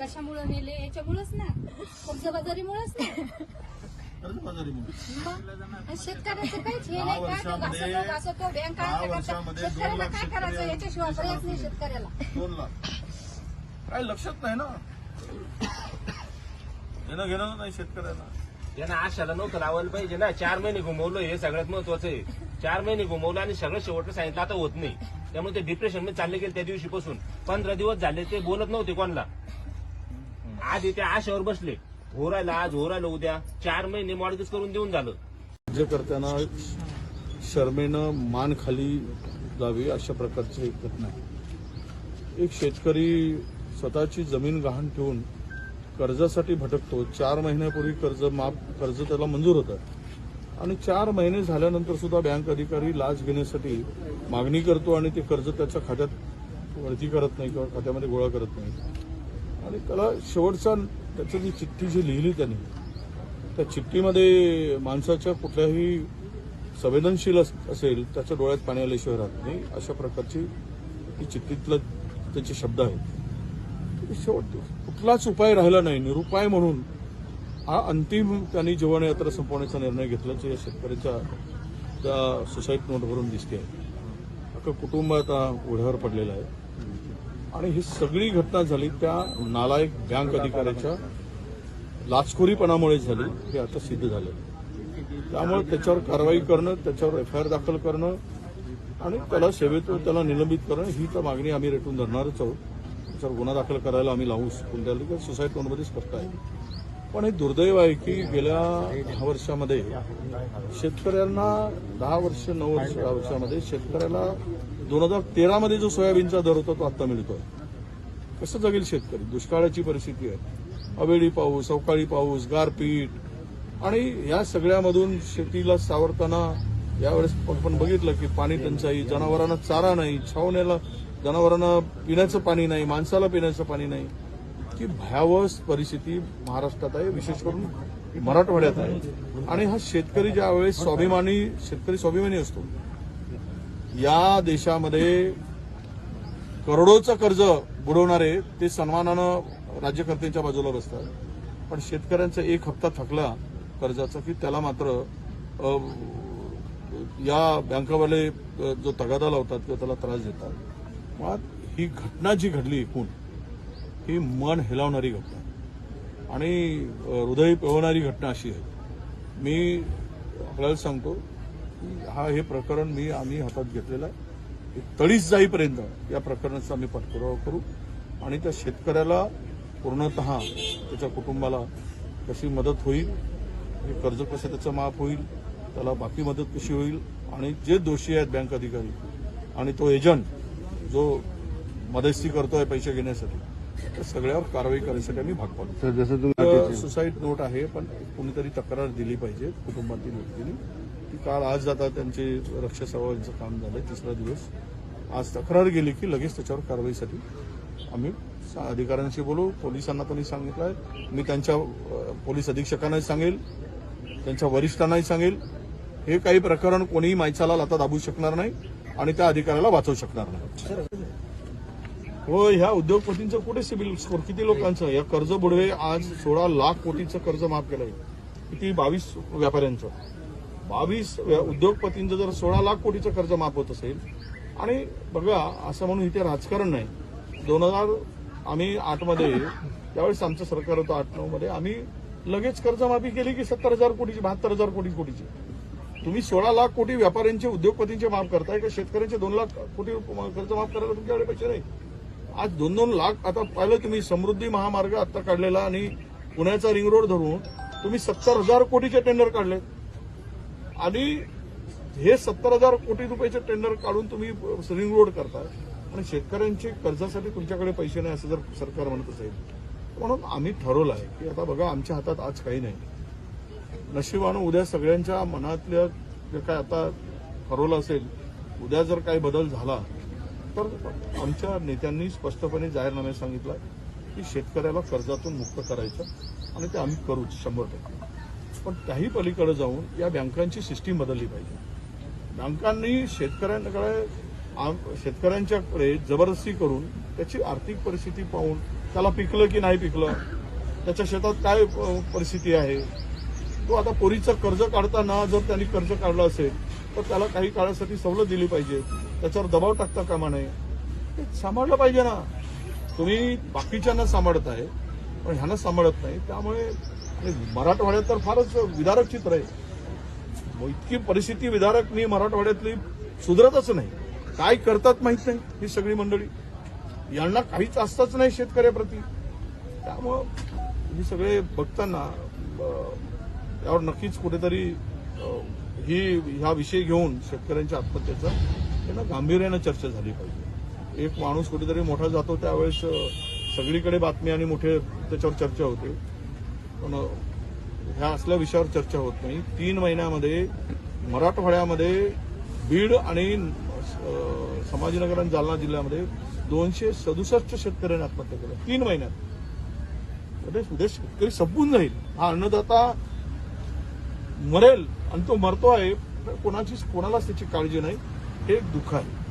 कशामुळे नेले? याच्यामुळेच ना. कर्जबाजारीमुळेच ना. आणि शेतकऱ्याचं काहीच हे नाही का? वर्षामध्ये- घासतो घासतो बँक दहा वर्षामध्ये दोन शेतकऱ्याला लाख काय करायचं? याच्याशिवाय पर्यायच नाही. शेतकऱ्याला. दोन लाख. काय लक्षात नाही ना? घेणं घेणं नाही शेतकऱ्याला. यांना आशाला नव्हतं लावायला पाहिजे ना. चार महिने घुमवलं हे सगळ्यात महत्वाचं आहे. चार महिने घुमवलं आणि सगळं शेवटचं सांगितलं. आता होत नाही. त्यामुळे ते डिप्रेशनमध्ये चालले गेले त्या दिवशीपासून. पंधरा दिवस झाले ते बोलत नव्हते कोणाला. आधी ते आशावर बसले. हो राहिलं आज हो राहिलं उद्या चार महिने मॉडगेज करून देऊन झालं. राज्यकर्त्यांना शर्मेनं मान खाली जावी अशा प्रकारची एक घटना आहे. एक शेतकरी स्वतःची जमीन गहाण ठेवून कर्जासाठी भटकतो. चार महिन्यापूर्वी कर्ज माफ कर्ज त्याला मंजूर होतं. आणि चार महिने झाल्यानंतर सुद्धा बँक अधिकारी लाच घेण्यासाठी मागणी करतो आणि ते कर्ज त्याच्या खात्यात वरती करत नाही किंवा खात्यामध्ये गोळा करत नाही. आणि त्याला शेवटचा त्याची जी चिठ्ठी जी लिहिली त्यांनी त्या चिठ्ठीमध्ये माणसाच्या कुठल्याही संवेदनशील अस- असेल त्याच्या डोळ्यात पाणी आल्याशिवाय राहत नाही. अशा प्रकारची ती चिठ्ठीतलं त्याचे शब्द आहेत. शेवट कुठलाच उपाय राहिला नाही. निरुपाय म्हणून हा अंतिम त्यांनी जीवनयात्रा संपवण्याचा निर्णय घेतल्याचं या शेतकऱ्याच्या त्या सुसाईड नोटवरून दिसते आहे. अख्खं कुटुंब आता उघड्यावर पडलेलं आहे. आणि ही सगळी घटना झाली त्या नालायक बँक अधिकाऱ्याच्या लाचखोरीपणामुळे झाली हे आता सिद्ध झालं त्यामुळे त्याच्यावर कारवाई करणं त्याच्यावर एफ आय आर दाखल करणं आणि त्याला सेवेतून त्याला निलंबित करणं ही तर मागणी आम्ही रेटून धरणारच आहोत. त्याच्यावर गुन्हा दाखल करायला आम्ही लावू कोणत्या सुसाईड नोंदमध्ये स्पष्ट आहे. पण हे दुर्दैव आहे की गेल्या दहा वर्षामध्ये शेतकऱ्यांना दहा वर्ष नऊ वर्ष दहा वर्षामध्ये शेतकऱ्याला दोन हजार तेरामध्ये जो सोयाबीनचा दर होता तो आत्ता मिळतोय. कसं जगेल शेतकरी? दुष्काळाची परिस्थिती आहे. अवेळी पाऊस अवकाळी पाऊस गारपीट. आणि या सगळ्यामधून शेतीला सावरताना यावेळेस आपण बघितलं की पाणी टंचाई जनावरांना चारा नाही छावण्याला जनावरांना पिण्याचं पाणी नाही माणसाला पिण्याचं पाणी नाही. की भयावह परिस्थिती महाराष्ट्रात आहे विशेष करून मराठवाड्यात आहे. आणि हा शेतकरी ज्यावेळेस स्वाभिमानी शेतकरी स्वाभिमानी असतो या देशामध्ये करोडोचं कर्ज बुडवणारे ते सन्मानानं राज्यकर्त्यांच्या बाजूला बसतात. पण शेतकऱ्यांचा एक हप्ता थकला कर्जाचा की त्याला मात्र या बँकावाले जो तगादा लावतात किंवा त्याला त्रास देतात. मुळात ही घटना जी घडली एकूण ही मन हेलावणारी घटना. आणि हृदय पिळवणारी घटना अशी आहे. मी आपल्याला सांगतो हा हे प्रकरण मी आम्ही हातात घेतलेलं आहे. तळीस जाईपर्यंत या प्रकरणाचा आम्ही पाठपुरावा करू. आणि त्या शेतकऱ्याला पूर्णत त्याच्या कुटुंबाला कशी मदत होईल हे कर्ज कसं त्याचं माफ होईल त्याला बाकी मदत कशी होईल आणि जे दोषी आहेत बँक अधिकारी आणि तो एजंट जो मध्यस्थी करतोय पैसे घेण्यासाठी त्या सगळ्यावर कारवाई करण्यासाठी आम्ही भाग पाडतो सर जसं तुम्ही सुसाईड नोट आहे पण कोणीतरी तक्रार दिली पाहिजे कुटुंबातील व्यक्तीने. ती काल आज जाता त्यांचे रक्षा सेवाचं काम झालंय तिसरा दिवस. आज तक्रार गेली की लगेच त्याच्यावर कारवाईसाठी आम्ही सा- अधिकाऱ्यांशी बोलू. पोलिसांना पण आहे मी त्यांच्या पोलीस अधीक्षकांनाही सांगेल. त्यांच्या वरिष्ठांनाही सांगेल. हे काही प्रकरण कोणीही मायचाला लाता दाबू शकणार नाही आणि त्या अधिकाऱ्याला वाचवू शकणार नाही. हो ह्या उद्योगपतींचं कुठे सिबिल स्कोर? किती लोकांचं? या कर्ज बुडवे आज सोळा लाख कोटीचं कर्ज माफ केलंय. किती? बावीस व्यापाऱ्यांचं. बावीस व्या- उद्योगपतींचं जर सोळा लाख कोटीचं कर्ज माफ होत असेल आणि बघा असं म्हणून इथे राजकारण नाही. दोन हजार आम्ही आठमध्ये त्यावेळेस आमचं सरकार होतं आठ नऊ मध्ये आम्ही लगेच कर्जमाफी केली की सत्तर हजार कोटीची बहात्तर हजार कोटी कोटीची. तुम्ही सोळा लाख कोटी व्यापाऱ्यांचे उद्योगपतींचे माफ करताय का? शेतकऱ्यांचे दोन लाख कोटी कर्ज माफ करायला तुमच्याकडे पैसे नाही. आज दोन दोन लाख आता पाहिलं तुम्ही समृद्धी महामार्ग आता काढलेला आणि पुण्याचा रिंग रोड धरून तुम्ही सत्तर हजार कोटीचे टेंडर काढले आणि हे सत्तर हजार कोटी रुपयाचे टेंडर काढून तुम्ही रिंग रोड करताय. आणि शेतकऱ्यांचे कर्जासाठी तुमच्याकडे पैसे नाही असं जर सरकार म्हणत असेल. म्हणून आम्ही ठरवलं आहे की आता बघा आमच्या हातात आज काही नाही. नशिबानं उद्या सगळ्यांच्या मनातल्या जे काय आता ठरवलं असेल उद्या जर काही बदल झाला तर आमच्या नेत्यांनी स्पष्टपणे जाहीरनाम्यात सांगितलं की शेतकऱ्याला कर्जातून मुक्त करायचं आणि ते आम्ही करूच शंभर टक्के. पण त्याही पलीकडे जाऊन या बँकांची सिस्टीम बदलली पाहिजे. बँकांनी शेतकऱ्यांकडे शेतकऱ्यांच्याकडे जबरदस्ती करून त्याची आर्थिक परिस्थिती पाहून त्याला पिकलं की नाही पिकलं त्याच्या शेतात काय परिस्थिती आहे तो आता पोरीचं कर्ज काढताना जर त्यांनी कर्ज काढलं असेल तर त्याला काही काळासाठी सवलत दिली पाहिजे त्याच्यावर दबाव टाकता कामा नये. ते सांभाळलं पाहिजे ना. तुम्ही बाकीच्यांना सांभाळत आहे पण ह्यांना सांभाळत नाही त्यामुळे मराठवाड्यात तर फारच विदारक चित्र आहे. मग इतकी परिस्थिती विदारक मी मराठवाड्यातली सुधरतच नाही. काय करतात माहीत नाही ही सगळी मंडळी. यांना काहीच असतच नाही शेतकऱ्याप्रती. त्यामुळं हे सगळे बघताना यावर त्यावर नक्कीच कुठेतरी ही ह्या विषय घेऊन शेतकऱ्यांच्या आत्महत्येचा त्यांना गांभीर्यानं चर्चा झाली पाहिजे. एक माणूस कुठेतरी मोठा जातो त्यावेळेस सगळीकडे बातमी आणि मोठे त्याच्यावर चर्चा होते. ह्या असल्या विषयावर चर्चा होत नाही. तीन महिन्यामध्ये मराठवाड्यामध्ये बीड आणि समाजनगर आणि जालना जिल्ह्यामध्ये दोनशे सदुसष्ट शेतकऱ्यांनी आत्महत्या केल्या. तीन महिन्यात. म्हणजे उद्या शेतकरी संपून जाईल. हा अन्नदाता मरेल आणि तो मरतो आहे कोणाचीच कोणालाच त्याची काळजी नाही. हे एक दुःख आहे.